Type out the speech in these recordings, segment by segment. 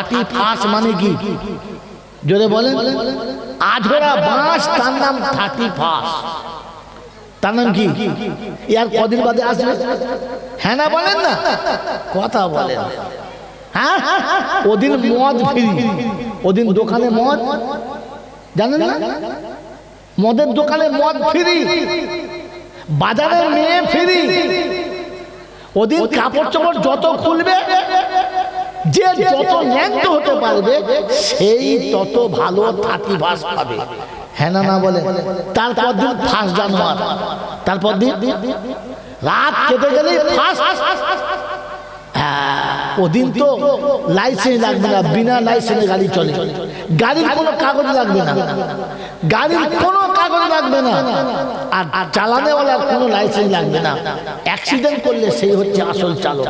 Thirty first মানে কি? জোরে বলেন আধরা বাঁশ তার নাম থার্টি ফাঁস। তার নাম কি? ইয়ার কদিন বাদে আসবে? হ্যাঁ না বলেন না? কথা বলেন। হ্যাঁ? ওদিন মদ ফ্রি। ওদিন দোকানে মদ। জানেন না? মদের দোকানে মদ ফ্রি। বাজারে মেয়ে ফ্রি। ওদিন কাপড় চোপড় যত খুলবে যে যত ন্যাংট হতে পারবে, সেই তত ভালো থাকি বাস পাবে। হ্যাঁ না বলে? তারপর দিন ফার্স্ট জানুয়ার। তারপর দিন রাত কেটে গেলে ফার্স্ট। ওদিন তো লাইসেন্স লাগবে না, বিনা লাইসেন্সে গাড়ি চলে। গাড়ির কোনো কাগজ লাগবে না। গাড়ির কোনো কাগজ লাগবে না। আর চালানেওয়ালার কোনো লাইসেন্স লাগবে না। অ্যাক্সিডেন্ট করলে সেই হচ্ছে আসল চালক।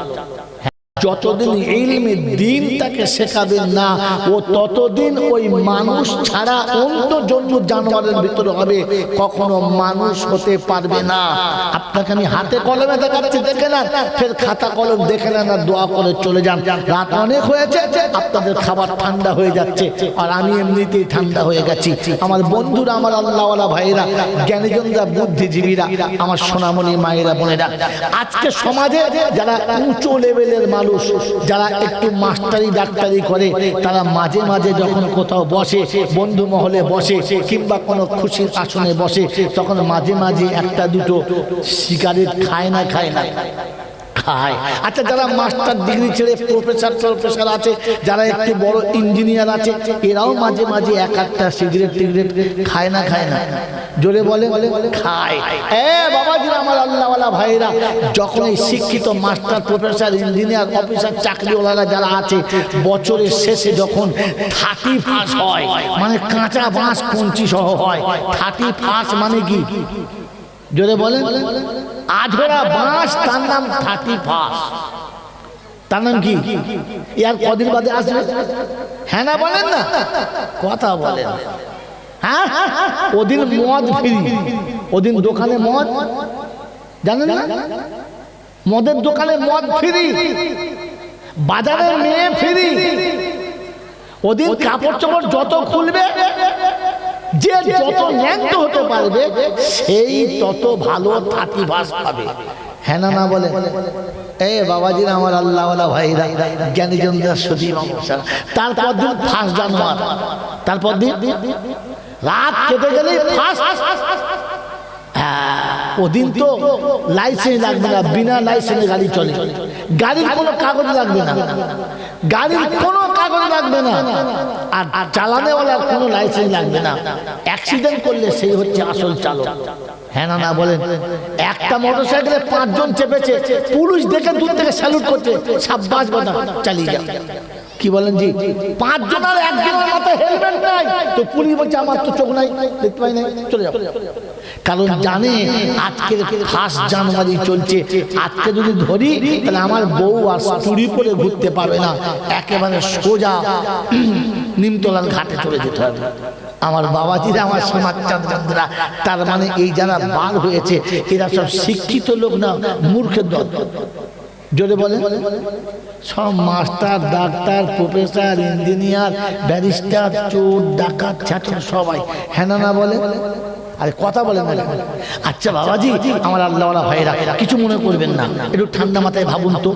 যতদিন ইলমে দিন তাকে শেখাবেন না, ও ততদিন ওই মানুষ ছাড়া অন্য জন্য জানোয়ারের ভিতরে হবে, কখনো মানুষ হতে পারবে না। আপনাকে আমি হাতে কলমে দেখাচ্ছি, দেখে না ফের খাতা কলম দেখে নেন আর দোয়া করে চলে যান। রাত অনেক হয়েছে, আপনাদের খাবার ঠান্ডা হয়ে যাচ্ছে, আর আমি এমনিতেই ঠান্ডা হয়ে গেছি। আমার বন্ধুরা, আমার আল্লাহওয়ালা ভাইরা জ্ঞানীজনরা, বুদ্ধিজীবীরা, আমার সোনামণি মায়েরা, বোনেরা, আজকে সমাজে যারা উঁচু লেভেলের মানুষ যারা একটু মাস্টারি ডাক্তারি করে, তারা মাঝে মাঝে যখন কোথাও বসে, বন্ধু মহলে বসে কিংবা কোনো খুশির আসনে বসে, তখন মাঝে মাঝে একটা দুটো সিগারেট খায় না খায় না। খায়। আচ্ছা যারা মাস্টার ডিগ্রি ছেড়ে প্রফেসর প্রফেসর আছে যারা একটু বড় ইঞ্জিনিয়ার আছে এরাও মাঝে মাঝে এক একটা সিগারেট টিগারেট খায় না খায় না। জোরে বলে খায়। এ বাবাজিরা আমার আল্লাহওয়ালা ভাইরা যখন এই শিক্ষিত মাস্টার প্রফেসর ইঞ্জিনিয়ার অফিসার চাকরিওয়ালারা যারা আছে বছরের শেষে যখন থার্টি ফার্স্ট হয় মানে কাঁচা বাঁশ কঞ্চি সহ হয় থার্টি ফার্স্ট মানে কি? জোরে বলেন। আধরা বাঁশ, তার নাম থার্টি ফার্স্ট তার নাম কি? ইয়ার কদিন বাদে আসবে? হ্যাঁ না বলেন না? কথা বলেন। হ্যাঁ? ওদিন মদ ফিরি। ওদিন দোকানে মদ? জানেন না? মদের দোকানে মদ ফিরি। বাজারে মেয়ে ফিরি। ওদিন কাপড় চোপড় যত খুলবে যে যত ন্যান্ত হতে পারবে, সেই তত ভালো থাকি বাস পাবে। হ্যাঁ না বলে। এ বাবাজির আমার আল্লাহওয়ালা ভাইরা, জ্ঞানী সতী তারপর দিন ফার্স্ট জানুয়ার। তারপর দিন রাত কেটে গেলে ওদিন তো লাইসেন্স লাগবে না, বিনা লাইসেন্সে গাড়ি চলে। গাড়ির কোনো কাগজ লাগবে না। গাড়ির কোনো কাগজ লাগবে না। আর চালানেওয়ালার কোনো লাইসেন্স লাগবে না। অ্যাক্সিডেন্ট করলে সেই হচ্ছে আসল চালক। হ্যাঁ না বলেন। একটা মোটর সাইকেলে পাঁচজন চেপেছে পুলিশ দেখে দূর থেকে স্যালুট করছে, সাব্বাস বাদা চালিয়ে যাও কি বলেন জি? পাঁচজন আর একজনের মাথায় হেলমেট নাই। তো পুলিশ বলছে আমার তো চোখ নাই দেখতে পাই নাই। চলে যাও। কারণ জানে আজকে ফার্স্ট জানুয়ারি চলছে। আজকে যদি ধরি তাহলে আমার বউ আর চুরি করে ঘুরতে পারবে না। একেবারে সোজা নিমতলার ঘাটে চলে যেতে হবে। আমার বাবাজিরা আমার সমাজচাঁদ বন্ধুরা তার মানে এই যারা বার হয়েছে এরা সব শিক্ষিত লোক না মূর্খের দল। জোরে বলে। সব master, doctor, professor, engineer, barrister, চোর, ডাকাত, ছাত্র, সবাই। হ্যাঁ না বলে। আরে কথা বলেন না। আচ্ছা বাবাজি, আমার আল্লাহওয়ালা ভাইরা, কিছু মনে করবেন না। একটু ঠান্ডা মাথায় ভাবুন তো।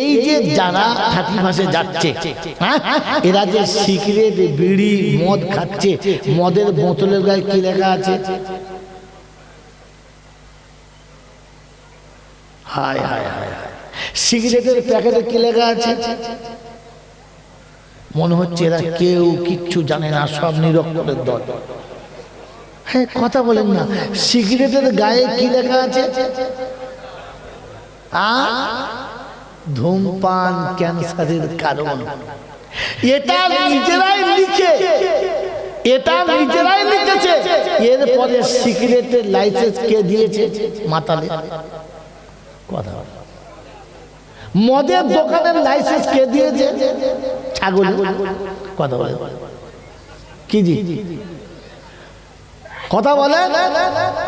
এই যে যারা থাকি মাসে যাচ্ছে হ্যাঁ? এরা যে সিগারেট, বিড়ি, মদ খাচ্ছে, মদের বোতলের গায়ে কি লেখা আছে? হায় হায় হায়। সিগারেটের প্যাকেটে কি লেখা আছে? মনে হচ্ছে এরা কেউ কিচ্ছু জানে না, সব নিরক্ষরের দল। হ্যাঁ কথা বলেন না। সিগারেটের গায়ে কি লেখা আছে? ধূমপান ক্যান্সারের কারণ। এটা নিজেরাই লিখে। এটা নিজেরাই লিখেছে। এরপরে সিগারেটের লাইসেন্স কে দিয়েছে? মাতালে। কথা মদের দোকানের লাইসেন্স কে দিয়েছে? ছাগল। কথা বলে কি জি? কথা বলে?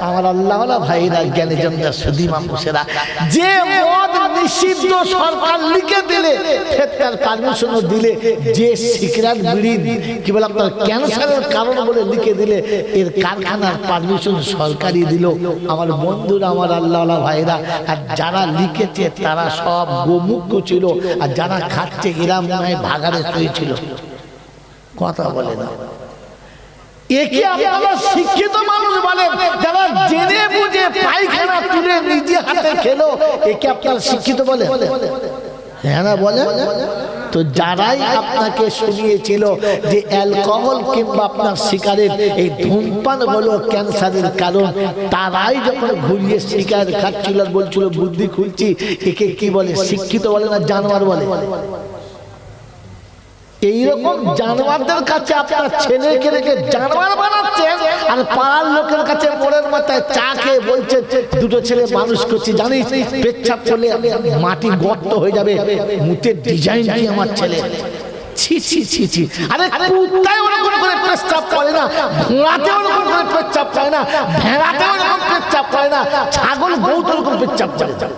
আমার আল্লাহ ভাইরা জ্ঞানী জনরা সুদী মানুষেরা, যে মদ নিষিদ্ধ সরকার লিখে দিলে ফের তার পারমিশনও দিলে, যে সিগারেট বিড়ি, কি বলে আপনার ক্যান্সারের কারণ বলে লিখে দিলে, এর কারখানার পারমিশন সরকারি দিল। আমার বন্ধুরা, আমার আল্লাহ ভাইরা, আর যারা লিখেছে, তারা সব গোমুখ ছিল, আর যারা খাচ্ছে এরা মনে হয় ভাগারে শুয়েছিল কথা বলে না। একে আপনারা শিক্ষিত মানুষ বলেন যারা জেনে বুঝে পায়খানা তুলে নিজে হাতে খেলো একে আপনারা শিক্ষিত বলে? হ্যাঁ না বলে? তো যারাই আপনাকে শুনিয়েছিল যে অ্যালকোহল কিংবা আপনার শিকারের এই ধূমপান হলো ক্যান্সারের কারণ তারাই যখন ঘুরিয়ে শিকার খাচ্ছিল বলছিল বুদ্ধি খুলছি। একে কি বলে? শিক্ষিত বলে না জানোয়ার বলে? এইরকম জানোয়ারদের কাছে আপনার ছেলেকে রেখে জানোয়ার বানাচ্ছেন আর পাড়ার লোকের কাছে মোড়ের মাথায় চা খেয়ে বলছেন, দুটো ছেলে মানুষ করছি, জানিস? পেচ্ছাপ করলে মাটি গর্ত হয়ে যাবে মুখের ডিজাইন কি আমার ছেলে? ছি ছি ছি ওরকম করে না ওরকম করে না না, ছাগল বহুত ওরকম পেচ্ছাপ চলে করে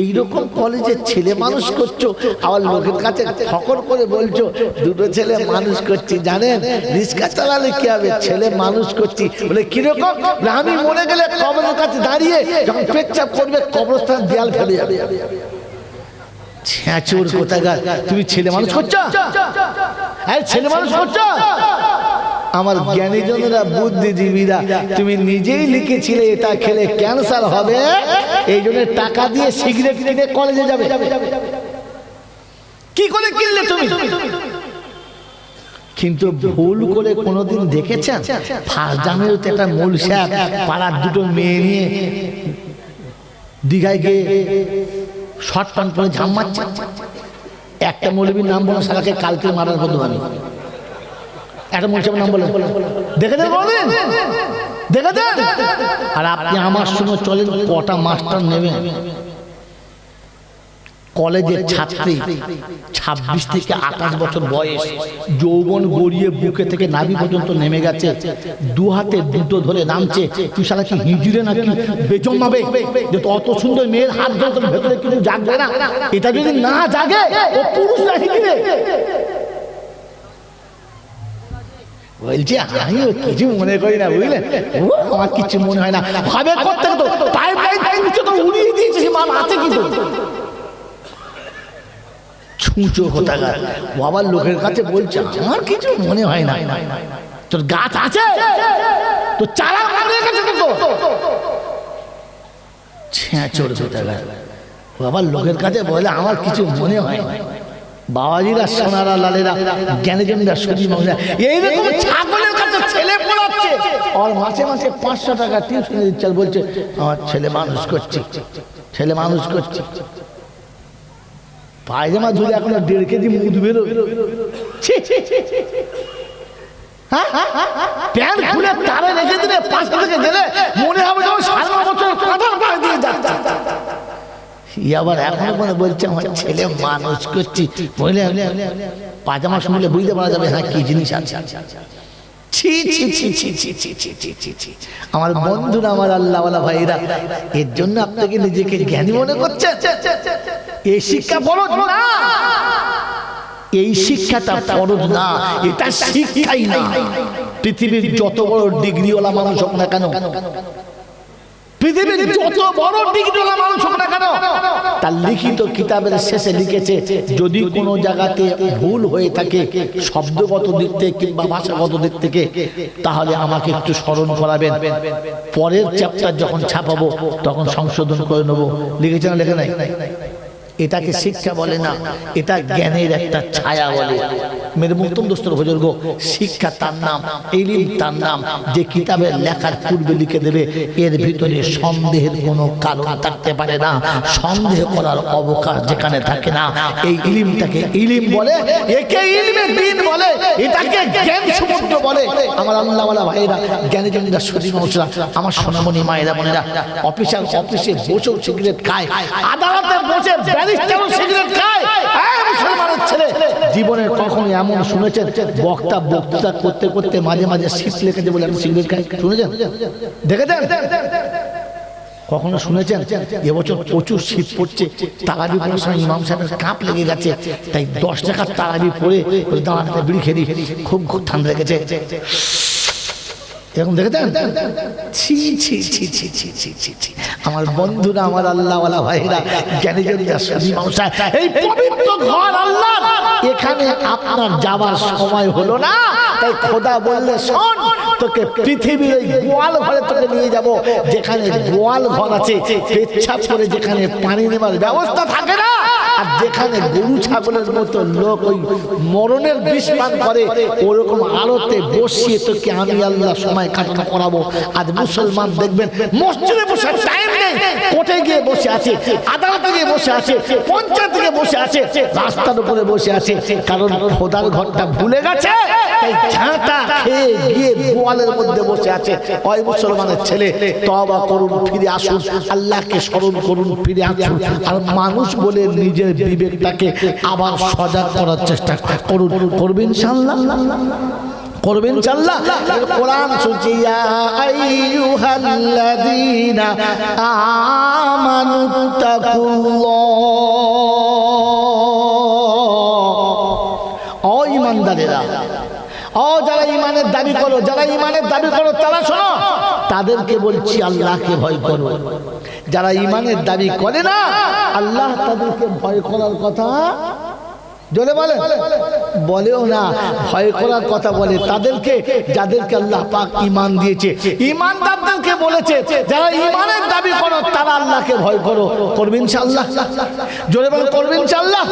এইরকম কলেজের ছেলে মানুষ করছ আবার লোকের কাছে ফকর করে বলছো দুটো ছেলে মানুষ করছি জানেন? রিক্সা চালালে কি হবে? ছেলে মানুষ করছি। বলে কীরকম? আমি মরে গেলে কবরের কাছে দাঁড়িয়ে যখন পেচ্ছাপ করবে কবরস্থান দেয়াল ফেলে যাবে। ছ্যাঁচুর কোথাকার? তুমি ছেলে মানুষ করছ? হ্যাঁ ছেলে মানুষ করছ? আমার জ্ঞানীজনেরা বুদ্ধিজীবীরা তুমি নিজেই লিখেছিলে এটা খেলে ক্যান্সার হবে। এই জন্য টাকা দিয়ে সিগারেট কিনে কলেজে যাবে। কি করে কিনলে তুমি? কিন্তু ভুল করে কোনোদিন দেখেছেন? ফার্স্ট জানুয়ারিতে একটা মূল সাহেব পাড়ার দুটো মেয়ে নিয়ে দীঘায় গিয়ে শর্ট প্যান্ট পরে ঝাম মারছে। একটা মৌলবীর নাম বলো সারাকে কালকে মারার বন্ধু আমি একটা মূল নাম বলেন। দেখেছেন বলেন দেখেছেন আর আপনি আমার সঙ্গে চলেন কটা মাস্টার নেবেন? কলেজের ছাত্রী ছাব্বিশ থেকে আঠাশ বছর বয়স যৌবন গড়িয়ে বুকে থেকে নাভি পর্যন্ত নেমে গেছে। দু হাতে দুটো ধরে নামছে। তুই সারা কি হিজড়ে নাকি বেচন নাবে যে অত সুন্দর মেয়ের হাত ধরে ভেতরে কিছু জাগবে না। এটা যদি না জাগে ও পুরুষ না বলছি, আমিও কিছু মনে করি না বুঝলেন ও আমার কিছু মনে হয় না। ভাবে করতে তো তো উড়িয়ে দিয়েছে মাল আছে কিন্তু। ছুঁচো লোকের কাছে বলছে, আমার কিছু মনে হয় না। তোর গাছ আছে? তো চারা মারের কাছে তো লোকের কাছে বলে, আমার কিছু মনে হয় না। বাবাজিরা সোনারা, লালেরা সুদী মহিলা ছাগলের কাছে ছেলে পড়াচ্ছে। আর মাসে মাসে পাঁচশো টাকা টিউশন দিচ্ছে বলছে, আমার ছেলে মানুষ করছে, ছেলে মানুষ করছে। পায়জামা ধরে এখন দেড় কেজি মুদ বেরো। হ্যাঁ? প্যান্ট খুলে তারে রেখে দিলে পাশে থেকে গেলে মনে হবে যেমন সারা বছর কাঁঠাল পায়ে দিয়ে যাচ্ছে আবার এখন মনে বলছে আমার ছেলে মানুষ করছি বুঝলে পাজামা শুনলে বুঝতে পারা যাবে হ্যাঁ কি জিনিস আছে ছি ছি ছি ছি ছি ছি ছি ছি ছি ছি আমার বন্ধুরা আমার আল্লাহওয়ালা ভাইরা এর জন্য আপনাকে নিজেকে জ্ঞানী মনে করছে এই শিক্ষা ফরজ না এই শিক্ষাটা ফরজ না এটা শিক্ষাই না পৃথিবীর যত বড় ডিগ্রিওয়ালা মানুষ হোক না কেন পৃথিবীর যত বড় ডিগ্রিওয়ালা মানুষ হোক না কেন তার লিখিত কিতাবের শেষে লিখেছে যদি কোনো জায়গাতে ভুল হয়ে থাকে শব্দগত দিক থেকে কিংবা ভাষাগত দিক থেকে তাহলে আমাকে একটু স্মরণ করাবেন। পরের চ্যাপ্টার যখন ছাপাবো তখন সংশোধন করে নেব। লিখেছে না লেখে নাই। এটাকে শিক্ষা বলে না এটা জ্ঞানের একটা ছায়া বলে। মেরে মুক্তম দোস্তর বুজুর্গ শিক্ষা তার নাম এলিম তার নাম। যে কিতাবের লেখার পূর্বে লিখে দেবে এর ভিতরে সন্দেহের কোনো কারণ থাকতে পারে না। সন্দেহ করার অবকাশ যেখানে থাকে না। এই ইলিমটাকে ইলিম বলে একে ইলমে দিন বলে। বলে, আমার আল্লাহওয়ালা ভাইয়েরা, জ্ঞানী জনীরা সতী মানুষরা আমার সোনামণি, মায়েরা, বোনেরা, অফিসার অফিসে বসেও সিগারেট খায়, আদালতে বসে সিগারেট খায়। ছেলে এমন শুনেছেন? বক্তা বক্তৃতা করতে করতে মাঝে মাঝে শীত লেগেছে বলে আমি সিগারেট খাই শুনেছেন? দেখেছেন? কখনো শুনেছেন? এবছর প্রচুর শীত পড়ছে, তারাবি পড়ার সময় ইমাম সাহেবের কাঁপ লেগে গেছে, তাই দশ টাকার তারাবি পড়ে দাঁড়াতে বিড়ি খেয়ে খুব খুব ঠান্ডা লেগেছে। এরকম দেখেছেন ছি ছি ছি ছি ছি ছি ছি ছি আমার বন্ধুরা আমার আল্লাহওয়ালা ভাইরা জ্ঞানী জনিয়া সুধী মাংসা এই পবিত্র ঘর আল্লাহ এখানে আপনার যাবার সময় হলো না। তাই খোদা বললে শোন তোকে পৃথিবীর ওই গোয়াল ঘরে তোকে নিয়ে যাব। যেখানে গোয়াল ঘর আছে পেচ্ছাপ করে যেখানে পানি নেবার ব্যবস্থা থাকে না। আর যেখানে গরু, ছাগলের মতো লোক ওই মরণের বিষ করে, ওরকম আলোতে বসিয়ে তোকে আমি আল্লাহ সময় কাটানো করাবো। আজ মুসলমান দেখবেন, মসজিদে বসে টাইম নেই। কোর্টে গিয়ে বসে আছে, আদালতে গিয়ে বসে আছে, পঞ্চায়েতে গিয়ে বসে আছে, রাস্তার উপরে বসে আছে। কারণ খোদার ঘরটা ভুলে গেছে, তাই ঝাঁটা খেয়ে গিয়ে গোয়ালের মধ্যে বসে আছে। ওই মুসলমানের ছেলে তবা করুন, ফিরে আসুন, আল্লাহকে স্মরণ করুন, ফিরে আসুন। আর মানুষ বলে নিজের বিবেকটাকে আবার সজাগ করার চেষ্টা করুন। করবেন ইনশাআল্লাহ? করবেন চাল্লাহ কোরআন আমানু তাকুল্লাহ। ও ইমানদারেরা ও যারা ইমানের দাবি করো, যারা ইমানের দাবি করো, তারা শোনো, তাদেরকে বলছি, আল্লাহকে ভয় করো। যারা ইমানের দাবি করে না আল্লাহ তাদেরকে ভয় করার কথা জোরে বলে বলেও না ভয় করার কথা বলে। তাদেরকে যাদেরকে আল্লাহ পাক ইমান দিয়েছে ইমানদারদেরকে বলেছে যারা ইমানের দাবি করো তারা আল্লাহকে ভয় করো। করবেন ইনশাআল্লাহ। জোরে বলে করবেন ইনশাআল্লাহ।